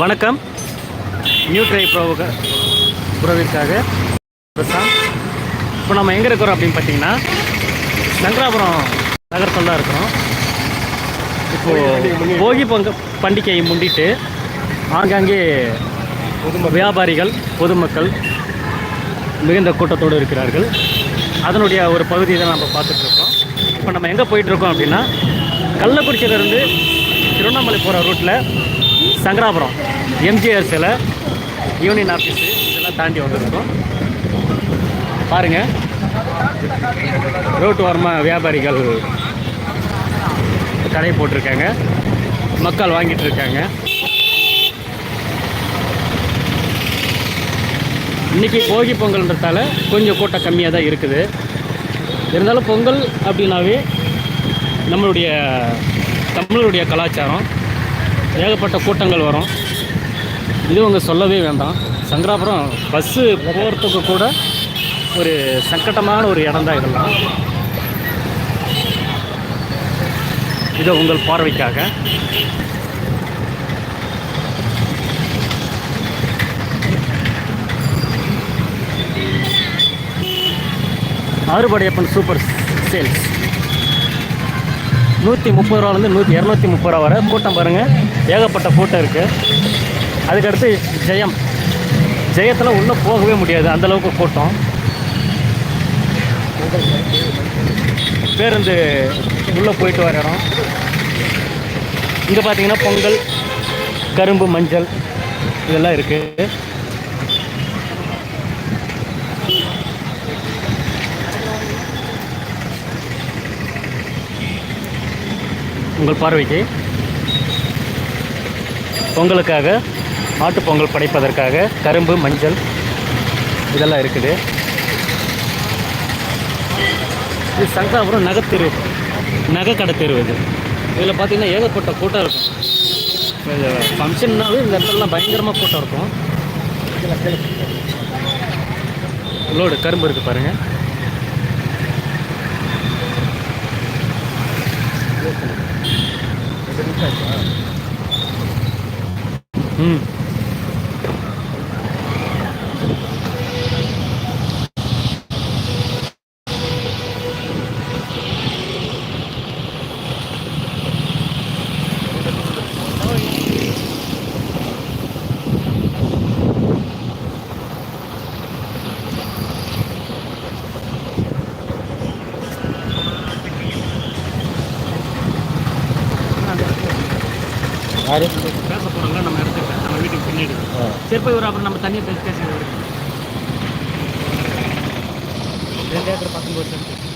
வணக்கம். New try ப்ரோவுக்கு ப்ரோவிற்காக இப்போ நம்ம எங்கே இருக்கிறோம் அப்படின்னு பார்த்தீங்கன்னா சங்கராபுரம் நகரத்தில் தான் இருக்கிறோம். இப்போது போகி பொங்க பண்டிகையை முன்னிட்டு ஆங்காங்கே வியாபாரிகள் பொதுமக்கள் மிகுந்த கூட்டத்தோடு இருக்கிறார்கள். அதனுடைய ஒரு பகுதியை தான் நம்ம பார்த்துட்டு இருக்கோம். இப்போ நம்ம எங்கே போயிட்டுருக்கோம் அப்படின்னா கள்ளக்குறிச்சியிலேருந்து திருவண்ணாமலை போகிற ரூட்டில் சங்கராபுரம் எம்ஜிஆர் சிலை யூனியன் ஆஃபீஸு இதெல்லாம் தாண்டி வந்திருக்கோம். பாருங்கள் ரோட்டு ஓரமாக வியாபாரிகள் கடை போட்டிருக்காங்க. மக்கள் வாங்கிட்டு இருக்காங்க. இன்றைக்கி போகி பொங்கல்ன்றதால கொஞ்சம் கூட்டம் கம்மியாக தான் இருக்குது. இருந்தாலும் பொங்கல் அப்படின்னாவே நம்மளுடைய தமிழருடைய கலாச்சாரம். ஏகப்பட்ட கூட்டங்கள் வரும். இது அவங்க சொல்லவே வேண்டாம். சங்கராபுரம் பஸ்ஸு போகிறதுக்கு கூட ஒரு சங்கட்டமான ஒரு இடம் தான் இதெல்லாம். இது உங்கள் பார்வைக்காக. Arupadaiyappan super sales. நூற்றி முப்பது ரூபாலேருந்து நூற்றி இரநூத்தி முப்பது ரூபா வரை. கூட்டம் பாருங்கள் ஏகப்பட்ட கூட்டம் இருக்குது அதுக்கடுத்து ஜெயம். ஜெயத்தில் உள்ளே போகவே முடியாது. அந்தளவுக்கு கூட்டம். பேருந்து உள்ளே போயிட்டு வர இடம். இங்கே பார்த்தீங்கன்னா பொங்கல் கரும்பு மஞ்சள் இதெல்லாம் இருக்குது உங்கள் பார்வைக்கு பொங்கலுக்காக மாட்டுப் பொங்கல் படைப்பதற்காக கரும்பு மஞ்சள் இதெல்லாம் இருக்குது. இது சங்கராபுரம் நகைத்தெரு நகைக்கடை தெரு இது. இதில் பார்த்தீங்கன்னா ஏகப்பட்ட கூட்டம் இருக்கும். ஃபங்க்ஷன்னாவே இந்த இடத்துலலாம் பயங்கரமாக கூட்டம் இருக்கும். லோடு கரும்பு இருக்குது பாருங்கள் ம் யாரு பேச போகிறோம்ல நம்ம வீட்டுக்கு பின்னாடி சரி போய் ஒரு அப்புறம் நம்ம தனியாக பேசி பேசி ரெண்டு ஏக்கர் பத்தொம்பது சென்ட்.